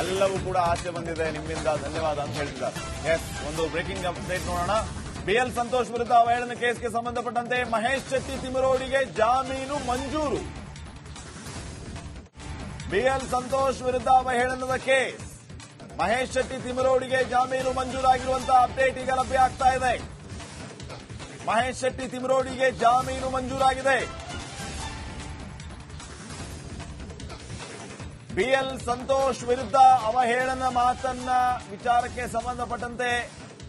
ಎಲ್ಲವೂ ಕೂಡ ಆಚೆ ಬಂದಿದೆ. ನಿಮ್ಮಿಂದ ಧನ್ಯವಾದ ಅಂತ ಹೇಳ್ತಿದ್ದಾರೆ ಎಸ್ ಒಂದು ಬ್ರೇಕಿಂಗ್ ಅಪ್ಡೇಟ್ ನೋಡೋಣ. ಬಿಎಲ್ ಸಂತೋಷ್ ವಿರುದ್ಧ ಅವಹೇಳನ ಕೇಸ್ಗೆ ಸಂಬಂಧಪಟ್ಟಂತೆ ಮಹೇಶ್ ಶೆಟ್ಟಿ ತಿಮರೋಡಿಗೆ ಜಾಮೀನು ಮಂಜೂರು. ಬಿಎಲ್ ಸಂತೋಷ್ ವಿರುದ್ಧ ಅವಹೇಳನದ ಕೇಸ್. ಮಹೇಶ್ ಶೆಟ್ಟಿ ತಿಮರೋಡಿಗೆ ಜಾಮೀನು ಮಂಜೂರಾಗಿರುವಂತಹ ಅಪ್ಡೇಟ್ ಈಗ ಲಭ್ಯ ಆಗ್ತಾ ಇದೆ. ಮಹೇಶ್ ಶೆಟ್ಟಿ ತಿಮರೋಡಿಗೆ ಜಾಮೀನು ಮಂಜೂರಾಗಿದೆ. ಬಿಎಲ್ ಸಂತೋಷ್ ವಿರುದ್ಧ ಅವಹೇಳನ ಮಾತನ್ನ ವಿಚಾರಕ್ಕೆ ಸಂಬಂಧಪಟ್ಟಂತೆ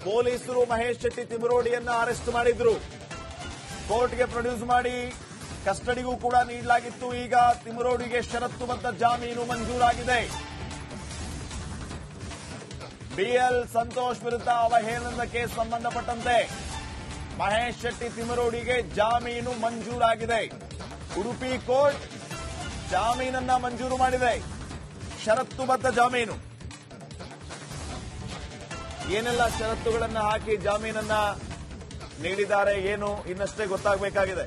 ಪೊಲೀಸರು ಮಹೇಶ್ ಶೆಟ್ಟಿ ತಿಮರೋಡಿಯನ್ನ ಅರೆಸ್ಟ್ ಮಾಡಿದ್ರು. ಕೋರ್ಟ್ಗೆ ಪ್ರೊಡ್ಯೂಸ್ ಮಾಡಿ ಕಸ್ಟಡಿಗೂ ಕೂಡ ನೀಡಲಾಗಿತ್ತು. ಈಗ ತಿಮರೋಡಿಗೆ ಷರತ್ತುಬದ್ಧ ಜಾಮೀನು ಮಂಜೂರಾಗಿದೆ. ಬಿಎಲ್ ಸಂತೋಷ್ ವಿರುದ್ಧ ಅವಹೇಳನದ ಕೇಸ್ ಸಂಬಂಧಪಟ್ಟಂತೆ ಮಹೇಶ್ ಶೆಟ್ಟಿ ತಿಮರೋಡಿಗೆ ಜಾಮೀನು ಮಂಜೂರಾಗಿದೆ. ಉಡುಪಿ ಕೋರ್ಟ್ ಜಾಮೀನನ್ನ ಮಂಜೂರು ಮಾಡಿದೆ. ಷರತ್ತುಬದ್ಧ ಜಾಮೀನು. ಏನೆಲ್ಲ ಷರತ್ತುಗಳನ್ನು ಹಾಕಿ ಜಾಮೀನನ್ನ ನೀಡಿದ್ದಾರೆ, ಏನು, ಇನ್ನಷ್ಟೇ ಗೊತ್ತಾಗಬೇಕಾಗಿದೆ.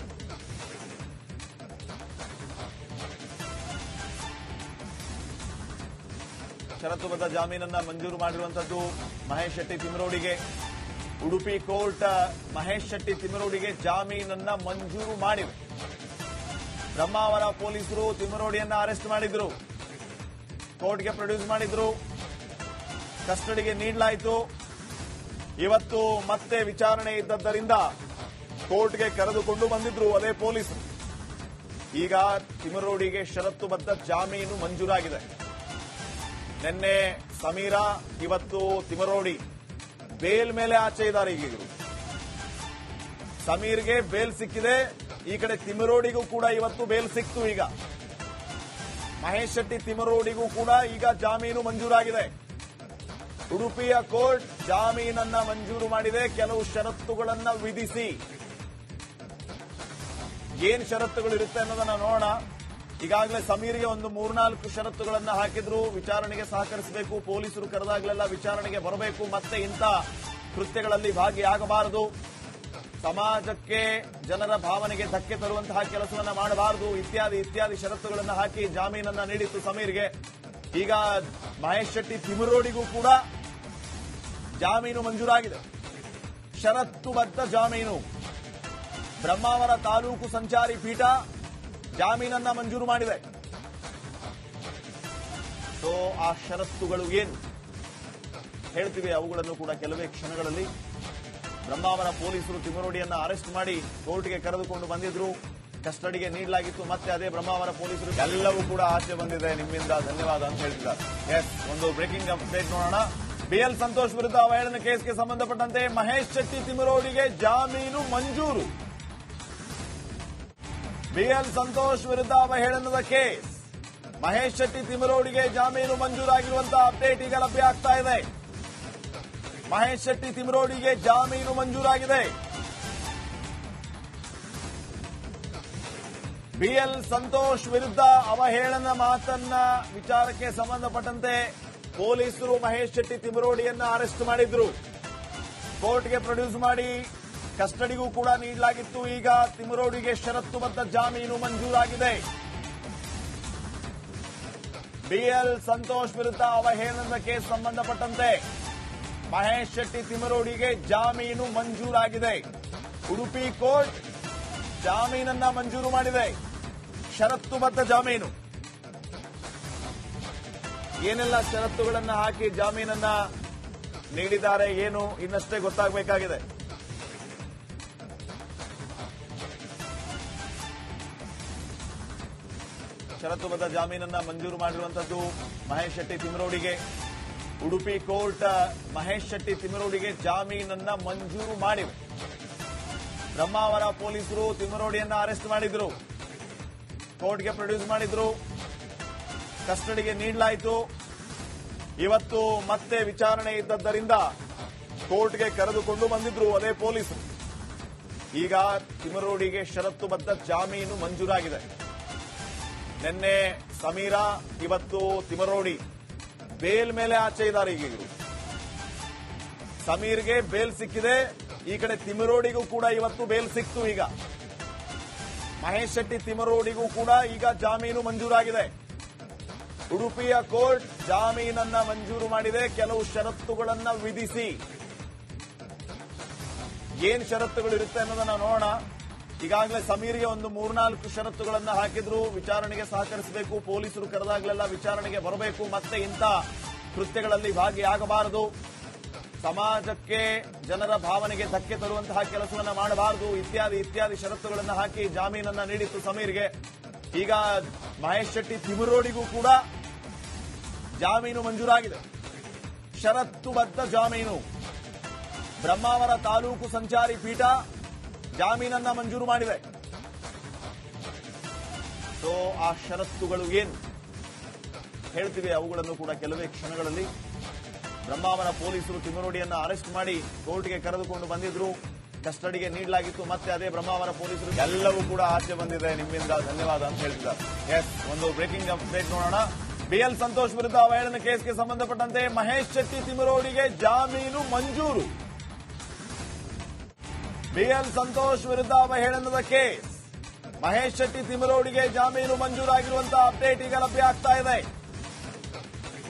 ಷರತ್ತುಬದ್ಧ ಜಾಮೀನನ್ನ ಮಂಜೂರು ಮಾಡಿರುವಂತದ್ದು ಮಹೇಶ್ ಶೆಟ್ಟಿ ತಿಮರೋಡಿಗೆ. ಉಡುಪಿ ಕೋರ್ಟ್ ಮಹೇಶ್ ಶೆಟ್ಟಿ ತಿಮರೋಡಿಗೆ ಜಾಮೀನನ್ನ ಮಂಜೂರು ಮಾಡಿವೆ. ಬ್ರಹ್ಮಾವರ ಪೊಲೀಸರು ತಿಮರೋಡಿಯನ್ನ ಅರೆಸ್ಟ್ ಮಾಡಿದ್ರು. ಕೋರ್ಟ್ಗೆ ಪ್ರೊಡ್ಯೂಸ್ ಮಾಡಿದ್ರು. ಕಸ್ಟಡಿಗೆ ನೀಡಲಾಯಿತು. ಇವತ್ತು ಮತ್ತೆ ವಿಚಾರಣೆ ಇದ್ದದ್ದರಿಂದ ಕೋರ್ಟ್ಗೆ ಕರೆದುಕೊಂಡು ಬಂದಿದ್ರು ಅದೇ ಪೊಲೀಸರು. ಈಗ ತಿಮರೋಡಿಗೆ ಷರತ್ತುಬದ್ಧ ಜಾಮೀನು ಮಂಜೂರಾಗಿದೆ. ನಿನ್ನೆ ಸಮೀರಾ, ಇವತ್ತು ತಿಮರೋಡಿ. ಬೇಲ್ ಮೇಲೆ ಆಚೆ ಇದ್ದಾರೆ ಈಗ ಸಮೀರ್ಗೆ ಬೇಲ್ ಸಿಕ್ಕಿದೆ. ಈ ಕಡೆ ತಿಮರೋಡಿಗೂ ಕೂಡ ಇವತ್ತು ಬೇಲ್ ಸಿಕ್ತು ಈಗ. ಮಹೇಶ್ ಶೆಟ್ಟಿ ತಿಮರೋಡಿಗೂ ಕೂಡ ಈಗ ಜಾಮೀನು ಮಂಜೂರಾಗಿದೆ. ಉಡುಪಿಯ ಕೋರ್ಟ್ ಜಾಮೀನನ್ನ ಮಂಜೂರು ಮಾಡಿದೆ. ಕೆಲವು ಷರತ್ತುಗಳನ್ನ ವಿಧಿಸಿ. ಏನ್ ಷರತ್ತುಗಳಿರುತ್ತೆ ಅನ್ನೋದನ್ನ ನೋಡೋಣ. ಈಗಾಗಲೇ ಸಮೀರ್ಗೆ ಒಂದು ಮೂರ್ನಾಲ್ಕು ಷರತ್ತುಗಳನ್ನ ಹಾಕಿದ್ರು. ವಿಚಾರಣೆಗೆ ಸಹಕರಿಸಬೇಕು. ಪೊಲೀಸರು ಕರೆದಾಗಲೆಲ್ಲ ವಿಚಾರಣೆಗೆ ಬರಬೇಕು. ಮತ್ತೆ ಇಂಥ ಕೃತ್ಯಗಳಲ್ಲಿ ಭಾಗಿಯಾಗಬಾರದು. ಸಮಾಜಕ್ಕೆ ಜನರ ಭಾವನೆಗೆ ಧಕ್ಕೆ ತರುವಂತಹ ಕೆಲಸವನ್ನ ಮಾಡಬಾರದು, ಇತ್ಯಾದಿ ಇತ್ಯಾದಿ ಷರತ್ತುಗಳನ್ನು ಹಾಕಿ ಜಾಮೀನನ್ನ ನೀಡಿತ್ತು ಸಮೀರ್ಗೆ. ಈಗ ಮಹೇಶ್ ಶೆಟ್ಟಿ ತಿಮುರೋಡಿಗೂ ಕೂಡ ಜಾಮೀನು ಮಂಜೂರಾಗಿದೆ. ಷರತ್ತುಬದ್ಧ ಜಾಮೀನು. ಬ್ರಹ್ಮಾವರ ತಾಲೂಕು ಸಂಚಾರಿ ಪೀಠ ಜಾಮೀನನ್ನ ಮಂಜೂರು ಮಾಡಿದೆ. ಸೊ ಆ ಷರತ್ತುಗಳು ಏನು? ಹೇಳ್ತೀವಿ, ಅವುಗಳನ್ನು ಕೂಡ ಕೆಲವೇ ಕ್ಷಣಗಳಲ್ಲಿ ಬ್ರಹ್ಮಾವರ ಪೊಲೀಸರು ತಿಮರೋಡಿಯನ್ನ ಅರೆಸ್ಟ್ ಮಾಡಿ ಕೋರ್ಟ್ಗೆ ಕರೆದುಕೊಂಡು ಬಂದಿದ್ರು. ಕಸ್ಟಡಿಗೆ ನೀಡಲಾಗಿತ್ತು, ಮತ್ತೆ ಅದೇ ಬ್ರಹ್ಮಾವರ ಪೊಲೀಸರು ಎಲ್ಲವೂ ಕೂಡ ಆಚೆ ಬಂದಿದೆ. ನಿಮ್ಮಿಂದ ಧನ್ಯವಾದ ಅಂತ ಹೇಳ್ತಿದ್ದಾರೆ. ಎಸ್ ಒಂದು ಬ್ರೇಕಿಂಗ್ ಅಪ್ಡೇಟ್ ನೋಡೋಣ. ಬಿಎಲ್ ಸಂತೋಷ್ ವಿರುದ್ಧ ಅವಹೇಳನ ಕೇಸ್ಗೆ ಸಂಬಂಧಪಟ್ಟಂತೆ ಮಹೇಶ್ ಶೆಟ್ಟಿ ತಿಮರೋಡಿಗೆ ಜಾಮೀನು ಮಂಜೂರು. ಬಿಎಲ್ ಸಂತೋಷ್ ವಿರುದ್ಧ ಅವಹೇಳನದ ಕೇಸ್. ಮಹೇಶ್ ಶೆಟ್ಟಿ ತಿಮರೋಡಿಗೆ ಜಾಮೀನು ಮಂಜೂರಾಗಿರುವಂತಹ ಅಪ್ಡೇಟ್ ಈಗ ಲಭ್ಯ ಆಗ್ತಾ ಇದೆ. ಮಹೇಶ್ ಶೆಟ್ಟಿ ತಿಮರೋಡಿಗೆ ಜಾಮೀನು ಮಂಜೂರಾಗಿದೆ. ಬಿಎಲ್ ಸಂತೋಷ್ ವಿರುದ್ಧ ಅವಹೇಳನ ಮಾತನ್ನ ವಿಚಾರಕ್ಕೆ ಸಂಬಂಧಪಟ್ಟಂತೆ ಪೊಲೀಸರು ಮಹೇಶ್ ಶೆಟ್ಟಿ ತಿಮರೋಡಿಯನ್ನ ಅರೆಸ್ಟ್ ಮಾಡಿದ್ರು. ಕೋರ್ಟ್ಗೆ ಪ್ರೊಡ್ಯೂಸ್ ಮಾಡಿ ಕಸ್ಟಡಿಗೂ ಕೂಡ ನೀಡಲಾಗಿತ್ತು. ಈಗ ತಿಮರೋಡಿಗೆ ಷರತ್ತುಬದ್ಧ ಜಾಮೀನು ಮಂಜೂರಾಗಿದೆ. ಬಿಎಲ್ ಸಂತೋಷ್ ವಿರುದ್ಧ ಅವಹೇಳನದ ಕೇಸ್ ಸಂಬಂಧಪಟ್ಟಂತೆ ಮಹೇಶ್ ಶೆಟ್ಟಿ ತಿಮರೋಡಿಗೆ ಜಾಮೀನು ಮಂಜೂರಾಗಿದೆ. ಉಡುಪಿ ಕೋರ್ಟ್ ಜಾಮೀನನ್ನ ಮಂಜೂರು ಮಾಡಿದೆ. ಷರತ್ತುಬದ್ಧ ಜಾಮೀನು. ಏನೆಲ್ಲ ಷರತ್ತುಗಳನ್ನು ಹಾಕಿ ಜಾಮೀನನ್ನ ನೀಡಿದ್ದಾರೆ, ಏನು ಇನ್ನಷ್ಟೇ ಗೊತ್ತಾಗಬೇಕಾಗಿದೆ. ಷರತ್ತುಬದ್ಧ ಜಾಮೀನನ್ನ ಮಂಜೂರು ಮಾಡಿರುವಂತದ್ದು ಮಹೇಶ್ ಶೆಟ್ಟಿ ತಿಮರೋಡಿಗೆ ಉಡುಪಿ ಕೋರ್ಟ್ ಮಹೇಶ್ ಶೆಟ್ಟಿ ತಿಮರೋಡಿಗೆ ಜಾಮೀನನ್ನ ಮಂಜೂರು ಮಾಡಿವೆ. ಬ್ರಹ್ಮಾವರ ಪೊಲೀಸರು ತಿಮರೋಡಿಯನ್ನ ಅರೆಸ್ಟ್ ಮಾಡಿದ್ರು. ಕೋರ್ಟ್ಗೆ ಪ್ರೊಡ್ಯೂಸ್ ಮಾಡಿದ್ರು. ಕಸ್ಟಡಿಗೆ ನೀಡಲಾಯಿತು. ಇವತ್ತು ಮತ್ತೆ ವಿಚಾರಣೆ ಇದ್ದದ್ದರಿಂದ ಕೋರ್ಟ್ಗೆ ಕರೆದುಕೊಂಡು ಬಂದಿದ್ರು ಅದೇ ಪೊಲೀಸರು. ಈಗ ತಿಮರೋಡಿಗೆ ಷರತ್ತುಬದ್ಧ ಜಾಮೀನು ಮಂಜೂರಾಗಿದೆ. ನಿನ್ನೆ ಸಮೀರಾ, ಇವತ್ತು ತಿಮರೋಡಿ ಬೇಲ್ ಮೇಲೆ ಆಚೆ ಇದ್ದಾರೆ ಈಗ ಸಮೀರ್ಗೆ ಬೇಲ್ ಸಿಕ್ಕಿದೆ. ಈ ಕಡೆ ತಿಮರೋಡಿಗೂ ಕೂಡ ಇವತ್ತು ಬೇಲ್ ಸಿಕ್ತು ಈಗ. ಮಹೇಶ್ ಶೆಟ್ಟಿ ತಿಮರೋಡಿಗೂ ಕೂಡ ಈಗ ಜಾಮೀನು ಮಂಜೂರಾಗಿದೆ. ಉಡುಪಿಯ ಕೋರ್ಟ್ ಜಾಮೀನನ್ನ ಮಂಜೂರು ಮಾಡಿದೆ. ಕೆಲವು ಷರತ್ತುಗಳನ್ನ ವಿಧಿಸಿ. ಏನ್ ಷರತ್ತುಗಳು ಇರುತ್ತೆ ಅನ್ನೋದನ್ನ ನೋಡೋಣ. ಈಗಾಗಲೇ ಸಮೀರ್ಗೆ ಒಂದು ಮೂರ್ನಾಲ್ಕು ಷರತ್ತುಗಳನ್ನು ಹಾಕಿದ್ರು. ವಿಚಾರಣೆಗೆ ಸಹಕರಿಸಬೇಕು. ಪೊಲೀಸರು ಕರೆದಾಗಲೆಲ್ಲ ವಿಚಾರಣೆಗೆ ಬರಬೇಕು. ಮತ್ತೆ ಇಂಥ ಕೃತ್ಯಗಳಲ್ಲಿ ಭಾಗಿಯಾಗಬಾರದು. ಸಮಾಜಕ್ಕೆ ಜನರ ಭಾವನೆಗೆ ಧಕ್ಕೆ ತರುವಂತಹ ಕೆಲಸವನ್ನು ಮಾಡಬಾರದು. ಇತ್ಯಾದಿ ಇತ್ಯಾದಿ ಷರತ್ತುಗಳನ್ನು ಹಾಕಿ ಜಾಮೀನನ್ನ ನೀಡಿತ್ತು ಸಮೀರ್ಗೆ. ಈಗ ಮಹೇಶ್ ಶೆಟ್ಟಿ ತಿಮುರೋಡಿಗೂ ಕೂಡ ಜಾಮೀನು ಮಂಜೂರಾಗಿದೆ. ಷರತ್ತುಬದ್ಧ ಜಾಮೀನು. ಬ್ರಹ್ಮಾವರ ತಾಲೂಕು ಸಂಚಾರಿ ಪೀಠ ಜಾಮೀನನ್ನ ಮಂಜೂರು ಮಾಡಿದೆ ಸೊ ಆ ಷರತ್ತುಗಳು ಏನು? ಹೇಳ್ತಿವೆ ಅವುಗಳನ್ನು ಕೂಡ ಕೆಲವೇ ಕ್ಷಣಗಳಲ್ಲಿ. ಬ್ರಹ್ಮಾವರ ಪೊಲೀಸರು ತಿಮ್ಮರೋಡಿಯನ್ನ ಅರೆಸ್ಟ್ ಮಾಡಿ ಕೋರ್ಟ್ಗೆ ಕರೆದುಕೊಂಡು ಬಂದಿದ್ರು. ಕಸ್ಟಡಿಗೆ ನೀಡಲಾಗಿತ್ತು, ಮತ್ತೆ ಅದೇ ಬ್ರಹ್ಮಾವರ ಪೊಲೀಸರು ಎಲ್ಲವೂ ಕೂಡ ಆಚೆ ಬಂದಿದೆ. ನಿಮ್ಮಿಂದ ಧನ್ಯವಾದ ಅಂತ ಹೇಳ್ತಿದ್ದಾರೆ. ಎಸ್ ಒಂದು ಬ್ರೇಕಿಂಗ್ ಅಪ್ಡೇಟ್ ನೋಡೋಣ. ಬಿಎಲ್ ಸಂತೋಷ್ ವಿರುದ್ಧ ಅವಹೇಳನ ಕೇಸ್ಗೆ ಸಂಬಂಧಪಟ್ಟಂತೆ ಮಹೇಶ್ ಶೆಟ್ಟಿ ತಿಮ್ಮರೋಡಿಗೆ ಜಾಮೀನು ಮಂಜೂರು. ಬಿಎಲ್ ಸಂತೋಷ್ ವಿರುದ್ಧ ಅವಹೇಳನದ ಕೇಸ್. ಮಹೇಶ್ ಶೆಟ್ಟಿ ತಿಮರೋಡಿಗೆ ಜಾಮೀನು ಮಂಜೂರಾಗಿರುವಂತಹ ಅಪ್ಡೇಟ್ ಈಗ ಲಭ್ಯ ಆಗ್ತಾ ಇದೆ.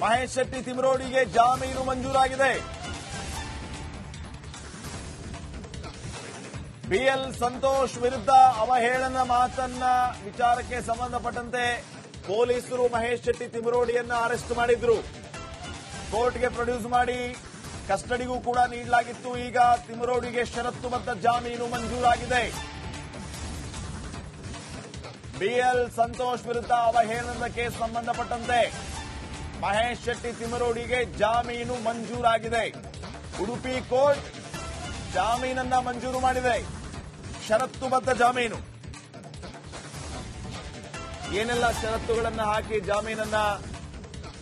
ಮಹೇಶ್ ಶೆಟ್ಟಿ ತಿಮರೋಡಿಗೆ ಜಾಮೀನು ಮಂಜೂರಾಗಿದೆ. ಬಿಎಲ್ ಸಂತೋಷ್ ವಿರುದ್ಧ ಅವಹೇಳನ ಮಾತನ್ನ ವಿಚಾರಕ್ಕೆ ಸಂಬಂಧಪಟ್ಟಂತೆ ಪೊಲೀಸರು ಮಹೇಶ್ ಶೆಟ್ಟಿ ತಿಮರೋಡಿಯನ್ನ ಅರೆಸ್ಟ್ ಮಾಡಿದ್ರು. ಕೋರ್ಟ್ಗೆ ಪ್ರೊಡ್ಯೂಸ್ ಮಾಡಿ ಕಸ್ಟಡಿಗೂ ಕೂಡ ನೀಡಲಾಗಿತ್ತು. ಈಗ ತಿಮರೋಡಿಗೆ ಷರತ್ತುಬದ್ಧ ಜಾಮೀನು ಮಂಜೂರಾಗಿದೆ. ಬಿಎಲ್ ಸಂತೋಷ್ ವಿರುದ್ಧ ಅವಹೇಳನದ ಕೇಸ್ ಸಂಬಂಧಪಟ್ಟಂತೆ ಮಹೇಶ್ ಶೆಟ್ಟಿ ತಿಮರೋಡಿಗೆ ಜಾಮೀನು ಮಂಜೂರಾಗಿದೆ. ಉಡುಪಿ ಕೋರ್ಟ್ ಜಾಮೀನನ್ನ ಮಂಜೂರು ಮಾಡಿದೆ. ಷರತ್ತುಬದ್ಧ ಜಾಮೀನು. ಏನೆಲ್ಲ ಷರತ್ತುಗಳನ್ನು ಹಾಕಿ ಜಾಮೀನನ್ನ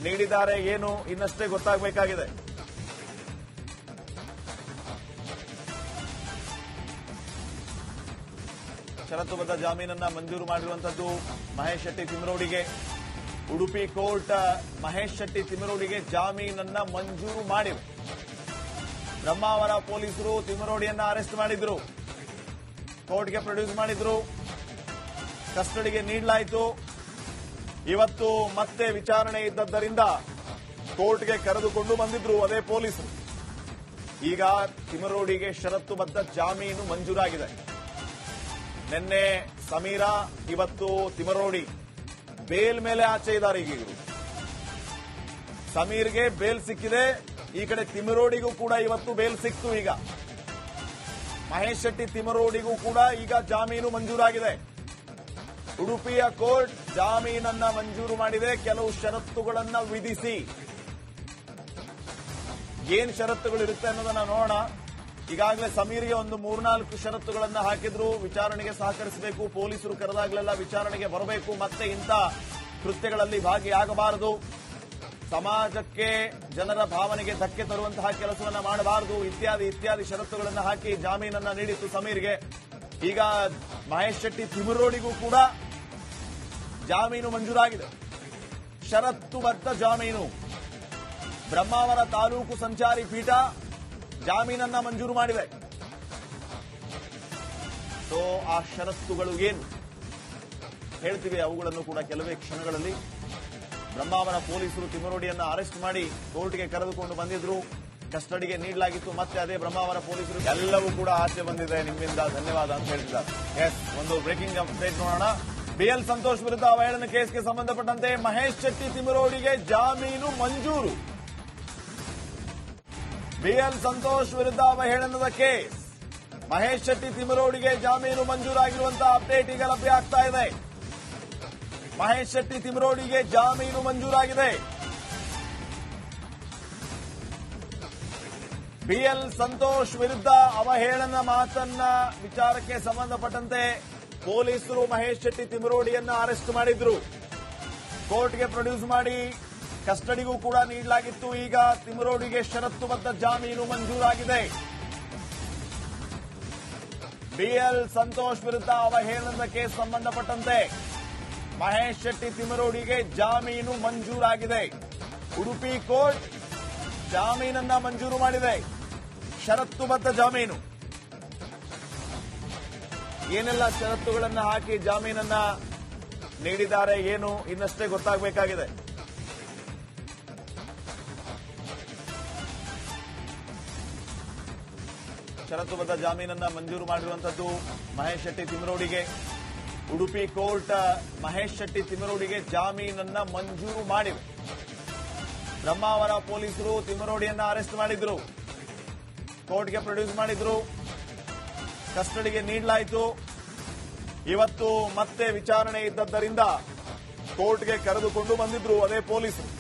ನೀಡಿದ್ದಾರೆ, ಏನು ಇನ್ನಷ್ಟೇ ಗೊತ್ತಾಗಬೇಕಾಗಿದೆ. ಷರತ್ತುಬದ್ಧ ಜಾಮೀನನ್ನ ಮಂಜೂರು ಮಾಡಿರುವಂತದ್ದು ಮಹೇಶ್ ಶೆಟ್ಟಿ ತಿಮರೋಡಿಗೆ. ಉಡುಪಿ ಕೋರ್ಟ್, ಮಹೇಶ್ ಶೆಟ್ಟಿ ತಿಮರೋಡಿಗೆ ಜಾಮೀನನ್ನ ಮಂಜೂರು ಮಾಡಿವೆ. ಬ್ರಹ್ಮಾವರ ಪೊಲೀಸರು ತಿಮರೋಡಿಯನ್ನ ಅರೆಸ್ಟ್ ಮಾಡಿದ್ರು. ಕೋರ್ಟ್ಗೆ ಪ್ರೊಡ್ಯೂಸ್ ಮಾಡಿದ್ರು. ಕಸ್ಟಡಿಗೆ ನೀಡಲಾಯಿತು. ಇವತ್ತು ಮತ್ತೆ ವಿಚಾರಣೆ ಇದ್ದದ್ದರಿಂದ ಕೋರ್ಟ್ಗೆ ಕರೆದುಕೊಂಡು ಬಂದಿದ್ರು ಅದೇ ಪೊಲೀಸರು. ಈಗ ತಿಮರೋಡಿಗೆ ಷರತ್ತುಬದ್ಧ ಜಾಮೀನು ಮಂಜೂರಾಗಿದೆ. ನಿನ್ನೆ ಸಮೀರಾ, ಇವತ್ತು ತಿಮರೋಡಿ. ಬೇಲ್ ಮೇಲೆ ಆಚೆ ಇದ್ದಾರೆ ಈಗ ಸಮೀರ್ಗೆ ಬೇಲ್ ಸಿಕ್ಕಿದೆ, ಈ ಕಡೆ ತಿಮರೋಡಿಗೂ ಕೂಡ ಇವತ್ತು ಬೇಲ್ ಸಿಕ್ತು ಈಗ. ಮಹೇಶ್ ಶೆಟ್ಟಿ ತಿಮರೋಡಿಗೂ ಕೂಡ ಈಗ ಜಾಮೀನು ಮಂಜೂರಾಗಿದೆ. ಉಡುಪಿಯ ಕೋರ್ಟ್ ಜಾಮೀನನ್ನ ಮಂಜೂರು ಮಾಡಿದೆ, ಕೆಲವು ಷರತ್ತುಗಳನ್ನ ವಿಧಿಸಿ. ಏನ್ ಷರತ್ತುಗಳಿರುತ್ತೆ ಅನ್ನೋದನ್ನ ನೋಡೋಣ. ಈಗಾಗಲೇ ಸಮೀರ್ಗೆ ಒಂದು ಮೂರ್ನಾಲ್ಕು ಷರತ್ತುಗಳನ್ನು ಹಾಕಿದ್ರು. ವಿಚಾರಣೆಗೆ ಸಹಕರಿಸಬೇಕು. ಪೊಲೀಸರು ಕರೆದಾಗಲೆಲ್ಲ ವಿಚಾರಣೆಗೆ ಬರಬೇಕು. ಮತ್ತೆ ಇಂಥ ಕೃತ್ಯಗಳಲ್ಲಿ ಭಾಗಿಯಾಗಬಾರದು. ಸಮಾಜಕ್ಕೆ ಜನರ ಭಾವನೆಗೆ ಧಕ್ಕೆ ತರುವಂತಹ ಕೆಲಸವನ್ನು ಮಾಡಬಾರದು. ಇತ್ಯಾದಿ ಇತ್ಯಾದಿ ಷರತ್ತುಗಳನ್ನು ಹಾಕಿ ಜಾಮೀನನ್ನ ನೀಡಿತ್ತು ಸಮೀರ್ಗೆ. ಈಗ ಮಹೇಶ್ ಶೆಟ್ಟಿ ತಿಮುರೋಡಿಗೂ ಕೂಡ ಜಾಮೀನು ಮಂಜೂರಾಗಿದೆ. ಷರತ್ತುಬದ್ಧ ಜಾಮೀನು. ಬ್ರಹ್ಮಾವರ ತಾಲೂಕು ಸಂಚಾರಿ ಪೀಠ ಜಾಮೀನನ್ನ ಮಂಜೂರು ಮಾಡಿವೆ. ಸೊ ಆ ಷರತ್ತುಗಳು ಏನು? ಹೇಳ್ತಿವೆ, ಅವುಗಳನ್ನು ಕೂಡ ಕೆಲವೇ ಕ್ಷಣಗಳಲ್ಲಿ. ಬ್ರಹ್ಮಾವರ ಪೊಲೀಸರು ತಿಮರೋಡಿಯನ್ನ ಅರೆಸ್ಟ್ ಮಾಡಿ ಕೋರ್ಟ್ಗೆ ಕರೆದುಕೊಂಡು ಬಂದಿದ್ರು. ಕಸ್ಟಡಿಗೆ ನೀಡಲಾಗಿತ್ತು, ಮತ್ತೆ ಅದೇ ಬ್ರಹ್ಮಾವರ ಪೊಲೀಸರು ಎಲ್ಲವೂ ಕೂಡ ಆಚೆ ಬಂದಿದೆ. ನಿಮ್ಮಿಂದ ಧನ್ಯವಾದ ಅಂತ ಹೇಳ್ತಿದ್ದಾರೆ. ಎಸ್ ಒಂದು ಬ್ರೇಕಿಂಗ್ ಅಪ್ಡೇಟ್ ನೋಡೋಣ. ಬಿಎಲ್ ಸಂತೋಷ್ ವಿರುದ್ಧ ಅವಹೇಳನ ಕೇಸ್ಗೆ ಸಂಬಂಧಪಟ್ಟಂತೆ ಮಹೇಶ್ ಶೆಟ್ಟಿ ತಿಮರೋಡಿಗೆ ಜಾಮೀನು ಮಂಜೂರು. ಬಿಎಲ್ ಸಂತೋಷ್ ವಿರುದ್ಧ ಅವಹೇಳನದ ಕೇಸ್. ಮಹೇಶ್ ಶೆಟ್ಟಿ ತಿಮರೋಡಿಗೆ ಜಾಮೀನು ಮಂಜೂರಾಗಿರುವಂತಹ ಅಪ್ಡೇಟ್ ಈಗ ಲಭ್ಯ ಆಗ್ತಾ ಇದೆ. ಮಹೇಶ್ ಶೆಟ್ಟಿ ತಿಮರೋಡಿಗೆ ಜಾಮೀನು ಮಂಜೂರಾಗಿದೆ. ಬಿಎಲ್ ಸಂತೋಷ್ ವಿರುದ್ಧ ಅವಹೇಳನ ಮಾತನ್ನ ವಿಚಾರಕ್ಕೆ ಸಂಬಂಧಪಟ್ಟಂತೆ ಪೊಲೀಸರು ಮಹೇಶ್ ಶೆಟ್ಟಿ ತಿಮರೋಡಿಯನ್ನ ಅರೆಸ್ಟ್ ಮಾಡಿದ್ರು. ಕೋರ್ಟ್ಗೆ ಪ್ರೊಡ್ಯೂಸ್ ಮಾಡಿ ಕಸ್ಟಡಿಗೂ ಕೂಡ ನೀಡಲಾಗಿತ್ತು. ಈಗ ತಿಮರೋಡಿಗೆ ಷರತ್ತುಬದ್ಧ ಜಾಮೀನು ಮಂಜೂರಾಗಿದೆ. ಬಿಎಲ್ ಸಂತೋಷ್ ವಿರುದ್ಧ ಅವಹೇಳನದ ಕೇಸ್ ಸಂಬಂಧಪಟ್ಟಂತೆ ಮಹೇಶ್ ಶೆಟ್ಟಿ ತಿಮರೋಡಿಗೆ ಜಾಮೀನು ಮಂಜೂರಾಗಿದೆ. ಉಡುಪಿ ಕೋರ್ಟ್ ಜಾಮೀನನ್ನ ಮಂಜೂರು ಮಾಡಿದೆ. ಷರತ್ತುಬದ್ಧ ಜಾಮೀನು. ಏನೆಲ್ಲ ಷರತ್ತುಗಳನ್ನು ಹಾಕಿ ಜಾಮೀನನ್ನ ನೀಡಿದ್ದಾರೆ, ಏನು ಇನ್ನಷ್ಟೇ ಗೊತ್ತಾಗಬೇಕಾಗಿದೆ. ಷರತ್ತುಬದ್ಧ ಜಾಮೀನನ್ನು ಮಂಜೂರು ಮಾಡಿರುವಂತದ್ದು ಮಹೇಶ್ ಶೆಟ್ಟಿ ತಿಮರೋಡಿಗೆ. ಉಡುಪಿ ಕೋರ್ಟ್ ಮಹೇಶ್ ಶೆಟ್ಟಿ ತಿಮರೋಡಿಗೆ ಜಾಮೀನನ್ನ ಮಂಜೂರು ಮಾಡಿವೆ. ಬ್ರಹ್ಮಾವರ ಪೊಲೀಸರು ತಿಮರೋಡಿಯನ್ನ ಅರೆಸ್ಟ್ ಮಾಡಿದ್ರು. ಕೋರ್ಟ್ಗೆ ಪ್ರೊಡ್ಯೂಸ್ ಮಾಡಿದ್ರು. ಕಸ್ಟಡಿಗೆ ನೀಡಲಾಯಿತು. ಇವತ್ತು ಮತ್ತೆ ವಿಚಾರಣೆ ಇದ್ದದ್ದರಿಂದ ಕೋರ್ಟ್ಗೆ ಕರೆದುಕೊಂಡು ಬಂದಿದ್ರು ಅದೇ ಪೊಲೀಸರು.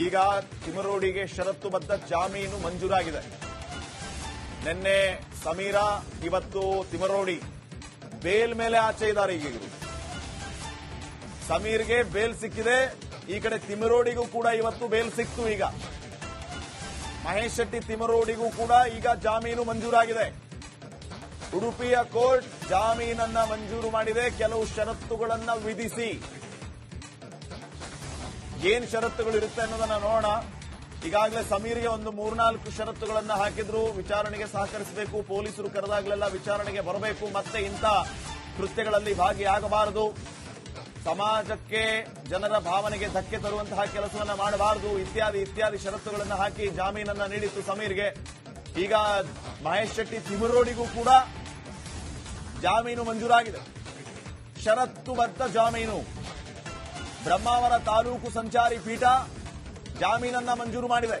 ಈಗ ತಿಮರೋಡಿಗೆ ಷರತ್ತುಬದ್ಧ ಜಾಮೀನು ಮಂಜೂರಾಗಿದೆ. ನಿನ್ನೆ ಸಮೀರಾ, ಇವತ್ತು ತಿಮರೋಡಿ ಬೇಲ್ ಮೇಲೆ ಆಚೆ ಇದ್ದಾರೆ ಈಗ ಸಮೀರ್ಗೆ ಬೇಲ್ ಸಿಕ್ಕಿದೆ, ಈ ಕಡೆ ತಿಮರೋಡಿಗೂ ಕೂಡ ಇವತ್ತು ಬೇಲ್ ಸಿಕ್ತು ಈಗ. ಮಹೇಶ್ ಶೆಟ್ಟಿ ತಿಮರೋಡಿಗೂ ಕೂಡ ಈಗ ಜಾಮೀನು ಮಂಜೂರಾಗಿದೆ. ಉಡುಪಿಯ ಕೋರ್ಟ್ ಜಾಮೀನನ್ನ ಮಂಜೂರು ಮಾಡಿದೆ, ಕೆಲವು ಷರತ್ತುಗಳನ್ನ ವಿಧಿಸಿ. ಏನ್ ಷರತ್ತುಗಳು ಇರುತ್ತೆ ಅನ್ನೋದನ್ನ ನೋಡೋಣ. ಈಗಾಗಲೇ ಸಮೀರ್ಗೆ ಒಂದು ಮೂರ್ನಾಲ್ಕು ಷರತ್ತುಗಳನ್ನು ಹಾಕಿದ್ರು. ವಿಚಾರಣೆಗೆ ಸಹಕರಿಸಬೇಕು. ಪೊಲೀಸರು ಕರೆದಾಗಲೆಲ್ಲ ವಿಚಾರಣೆಗೆ ಬರಬೇಕು. ಮತ್ತೆ ಇಂಥ ಕೃತ್ಯಗಳಲ್ಲಿ ಭಾಗಿಯಾಗಬಾರದು. ಸಮಾಜಕ್ಕೆ ಜನರ ಭಾವನೆಗೆ ಧಕ್ಕೆ ತರುವಂತಹ ಕೆಲಸವನ್ನು ಮಾಡಬಾರದು. ಇತ್ಯಾದಿ ಇತ್ಯಾದಿ ಷರತ್ತುಗಳನ್ನು ಹಾಕಿ ಜಾಮೀನನ್ನ ನೀಡಿತ್ತು ಸಮೀರ್ಗೆ. ಈಗ ಮಹೇಶ್ ಶೆಟ್ಟಿ ತಿಮರೋಡಿಗೂ ಕೂಡ ಜಾಮೀನು ಮಂಜೂರಾಗಿದೆ. ಷರತ್ತುಬದ್ಧ ಜಾಮೀನು. ಬ್ರಹ್ಮಾವರ ತಾಲೂಕು ಸಂಚಾರಿ ಪೀಠ ಜಾಮೀನನ್ನ ಮಂಜೂರು ಮಾಡಿದೆ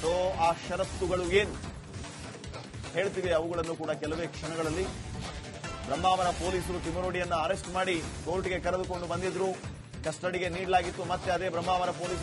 ಸೊ ಆ ಷರತ್ತುಗಳು ಏನು? ಹೇಳ್ತೀವಿ ಅವುಗಳನ್ನು ಕೂಡ ಕೆಲವೇ ಕ್ಷಣಗಳಲ್ಲಿ. ಬ್ರಹ್ಮಾವರ ಪೊಲೀಸರು ತಿಮರೋಡಿಯನ್ನ ಅರೆಸ್ಟ್ ಮಾಡಿ ಕೋರ್ಟ್ಗೆ ಕರೆದುಕೊಂಡು ಬಂದಿದ್ರು. ಕಸ್ಟಡಿಗೆ ನೀಡಲಾಗಿತ್ತು, ಮತ್ತೆ ಅದೇ ಬ್ರಹ್ಮಾವರ ಪೊಲೀಸರು